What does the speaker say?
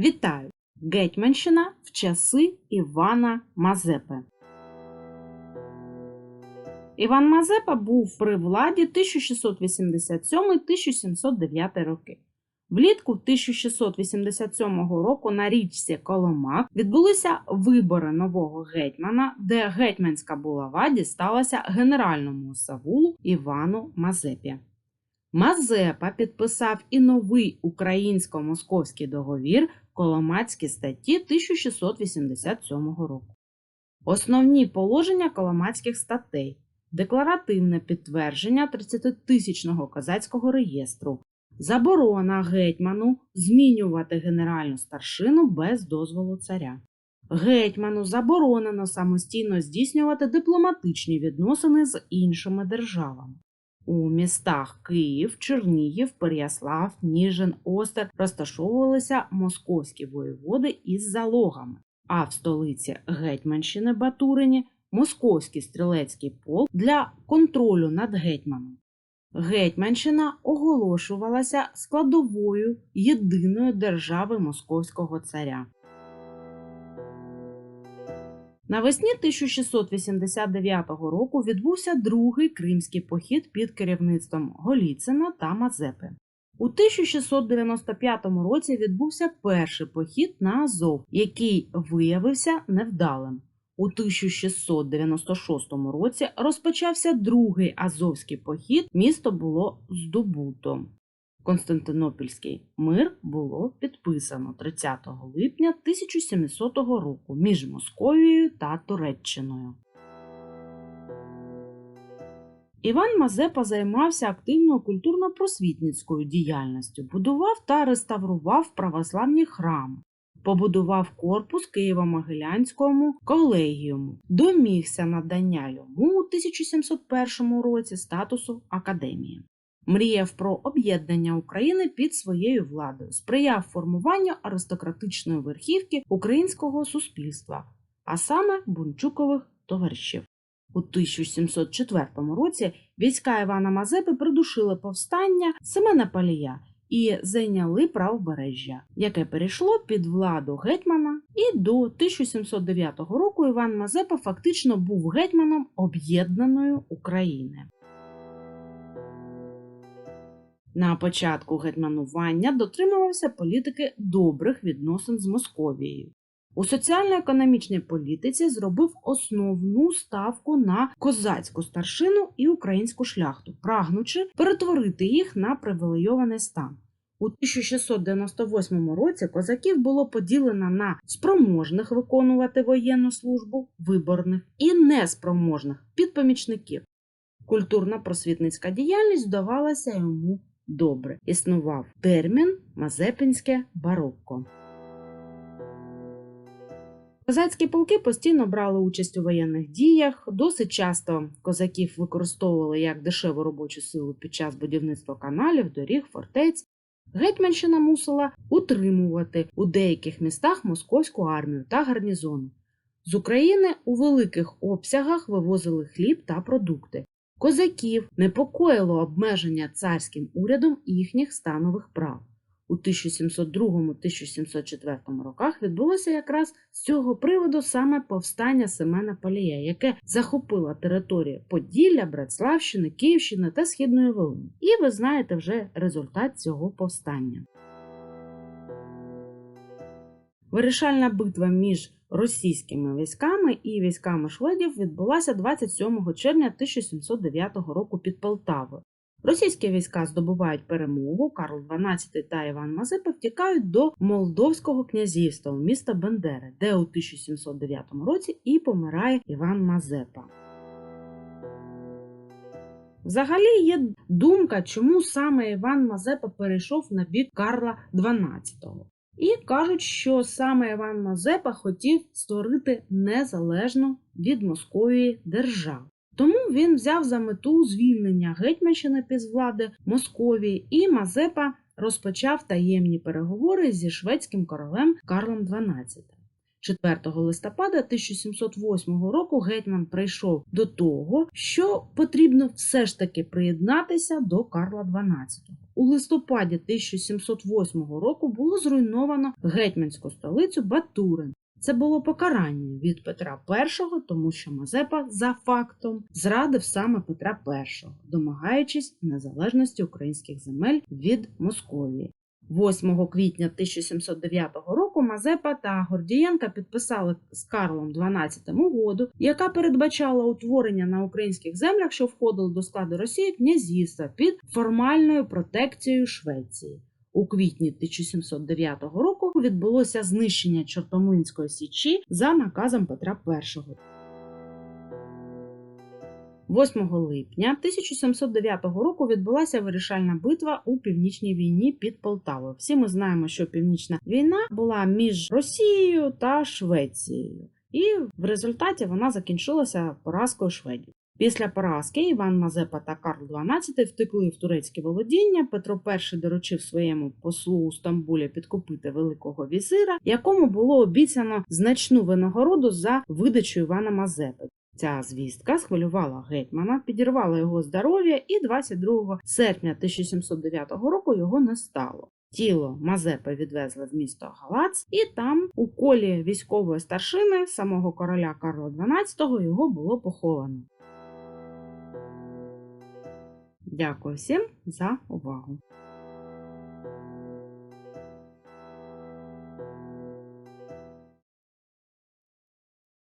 Вітаю! Гетьманщина в часи Івана Мазепи. Іван Мазепа був при владі 1687-1709 роки. Влітку 1687 року на річці Коломак відбулися вибори нового гетьмана, де гетьманська булава дісталася генеральному савулу Івану Мазепі. Мазепа підписав і новий українсько-московський договір Коломацькі статті 1687 року. Основні положення Коломацьких статей декларативне підтвердження 30-тисячного козацького реєстру, заборона гетьману змінювати генеральну старшину без дозволу царя. Гетьману заборонено самостійно здійснювати дипломатичні відносини з іншими державами. У містах Київ, Чернігів, Переяслав, Ніжин, Остер розташовувалися московські воєводи із залогами, а в столиці Гетьманщини Батурині московський стрілецький полк для контролю над гетьманом. Гетьманщина оголошувалася складовою єдиної держави московського царя. Навесні 1689 року відбувся другий кримський похід під керівництвом Голіцина та Мазепи. У 1695 році відбувся перший похід на Азов, який виявився невдалим. У 1696 році розпочався другий Азовський похід, місто було здобуто. Константинопільський мир було підписано 30 липня 1700 року між Московією та Туреччиною. Іван Мазепа займався активною культурно-просвітницькою діяльністю, будував та реставрував православні храми, побудував корпус Києво-Могилянському колегіуму, домігся надання йому у 1701 році статусу академії. Мріяв про об'єднання України під своєю владою, сприяв формуванню аристократичної верхівки українського суспільства, а саме бунчукових товаришів. У 1704 році війська Івана Мазепи придушили повстання Семена Палія і зайняли правобережжя, яке перейшло під владу гетьмана, і до 1709 року Іван Мазепа фактично був гетьманом об'єднаної України. На початку гетьманування дотримувався політики добрих відносин з Московією. У соціально-економічній політиці зробив основну ставку на козацьку старшину і українську шляхту, прагнучи перетворити їх на привілейований стан. У 1698 році козаків було поділено на спроможних виконувати воєнну службу, виборних і неспроможних підпомічників. Культурна просвітницька діяльність вдавалася йому добре. Існував термін Мазепинське барокко. Козацькі полки постійно брали участь у воєнних діях. Досить часто козаків використовували як дешеву робочу силу під час будівництва каналів, доріг, фортець. Гетьманщина мусила утримувати у деяких містах московську армію та гарнізони. З України у великих обсягах вивозили хліб та продукти. Козаків непокоїло обмеження царським урядом їхніх станових прав. У 1702-1704 роках відбулося якраз з цього приводу саме повстання Семена Палія, яке захопило територію Поділля, Братславщини, Київщини та Східної Волині. І ви знаєте вже результат цього повстання. Вирішальна битва між російськими військами і військами шведів відбулася 27 червня 1709 року під Полтавою. Російські війська здобувають перемогу, Карл XII та Іван Мазепа втікають до Молдовського князівства у міста Бендери, де у 1709 році і помирає Іван Мазепа. Взагалі є думка, чому саме Іван Мазепа перейшов на бік Карла XII. І кажуть, що саме Іван Мазепа хотів створити незалежну від Московії державу. Тому він взяв за мету звільнення Гетьманщини під влади Московії, і Мазепа розпочав таємні переговори зі шведським королем Карлом XII. 4 листопада 1708 року гетьман прийшов до того, що потрібно все ж таки приєднатися до Карла XII. У листопаді 1708 року було зруйновано гетьманську столицю Батурин. Це було покарання від Петра І, тому що Мазепа за фактом зрадив саме Петра І, домагаючись незалежності українських земель від Московії. 8 квітня 1709 року Мазепа та Гордієнка підписали з Карлом XII угоду, яка передбачала утворення на українських землях, що входили до складу Росії, князівства під формальною протекцією Швеції. У квітні 1709 року відбулося знищення Чортомлинської січі за наказом Петра І. 8 липня 1709 року відбулася вирішальна битва у північній війні під Полтавою. Всі ми знаємо, що північна війна була між Росією та Швецією, і в результаті вона закінчилася поразкою шведів. Після поразки Іван Мазепа та Карл XII втекли в турецьке володіння. Петро І доручив своєму послу у Стамбулі підкупити великого візира, якому було обіцяно значну винагороду за видачу Івана Мазепи. Ця звістка схвилювала гетьмана, підірвала його здоров'я, і 22 серпня 1709 року його не стало. Тіло Мазепи відвезли в місто Галац, і там, у колі військової старшини самого короля Карла XII, його було поховано. Дякую всім за увагу!